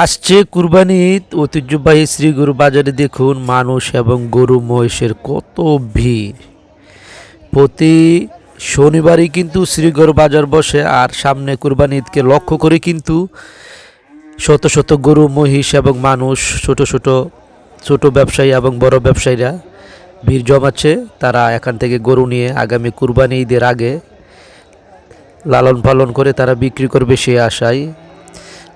আসছে কুরবানি, ঐতিহ্যবাহী শ্রী গরু বাজারে দেখুন মানুষ এবং গরু মহিষের কত ভিড়। প্রতি শনিবারই কিন্তু শ্রী গরু বাজার বসে, আর সামনে কুরবানি ঈদকে লক্ষ্য করে কিন্তু শত শত গরু, মহিষ এবং মানুষ, ছোট ছোট ছোট ব্যবসায়ী এবং বড় ব্যবসায়ীরা ভিড় জমাচ্ছে। তারা এখান থেকে গরু নিয়ে আগামী কুরবানি ঈদের আগে লালন পালন করে তারা বিক্রি করবে সে আশায়।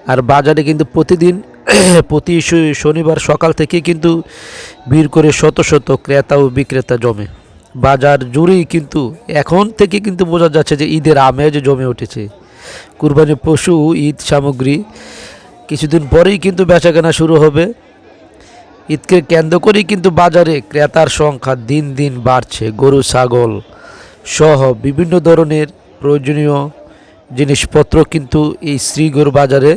আর বাজারে কিন্তু প্রতিদিন, প্রতি শনিবার সকাল থেকে কিন্তু ভিড় করে শত শত ক্রেতা ও বিক্রেতা জমে। বাজার জুড়েই কিন্তু এখন থেকে কিন্তু বোঝা যাচ্ছে যে ঈদের আমেজ জমে উঠেছে। কুরবানি পশু, ঈদ সামগ্রী কিছুদিন পরেই কিন্তু বেচাকেনা শুরু হবে। ঈদকে কেন্দ্র করেই কিন্তু বাজারে ক্রেতার সংখ্যা দিন দিন বাড়ছে। গরু, ছাগল সহ বিভিন্ন ধরনের প্রয়োজনীয় জিনিসপত্র কিন্তু এই শ্রীগড় বাজারে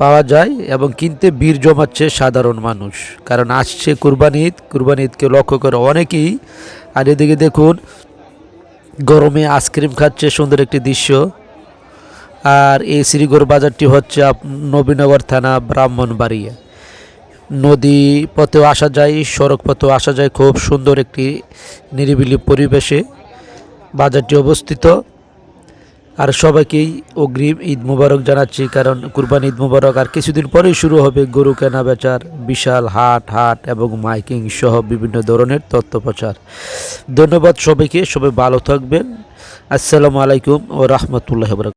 পাওয়া যায় এবং কিনতে ভিড় জমাচ্ছে সাধারণ মানুষ। কারণ আসছে কুরবানি ঈদ, কুরবানি ঈদকে লক্ষ্য করে অনেকেই। আর এদিকে দেখুন, গরমে আইসক্রিম খাচ্ছে সুন্দর একটি দৃশ্য। আর এই শ্রীগড় বাজারটি হচ্ছে নবীনগর থানা, ব্রাহ্মণবাড়িয়া। নদী পথেও আসা যায়, সড়ক পথেও আসা যায় খুব সুন্দর একটি নিরিবিলি পরিবেশে। বাজারটি অবস্থিত। আর সবাইকেই অগ্রিম ঈদ মুবারক জানাচ্ছি, কারণ কুরবানি ঈদ মুবারক আর কিছুদিন পরেই শুরু হবে গরু কেনা বেচার বিশাল হাট হাট এবং মাইকিং সহ বিভিন্ন ধরনের তথ্য প্রচার। ধন্যবাদ সবাইকে, সবাই ভালো থাকবেন। আসসালামু আলাইকুম ও রহমতুল্লাহ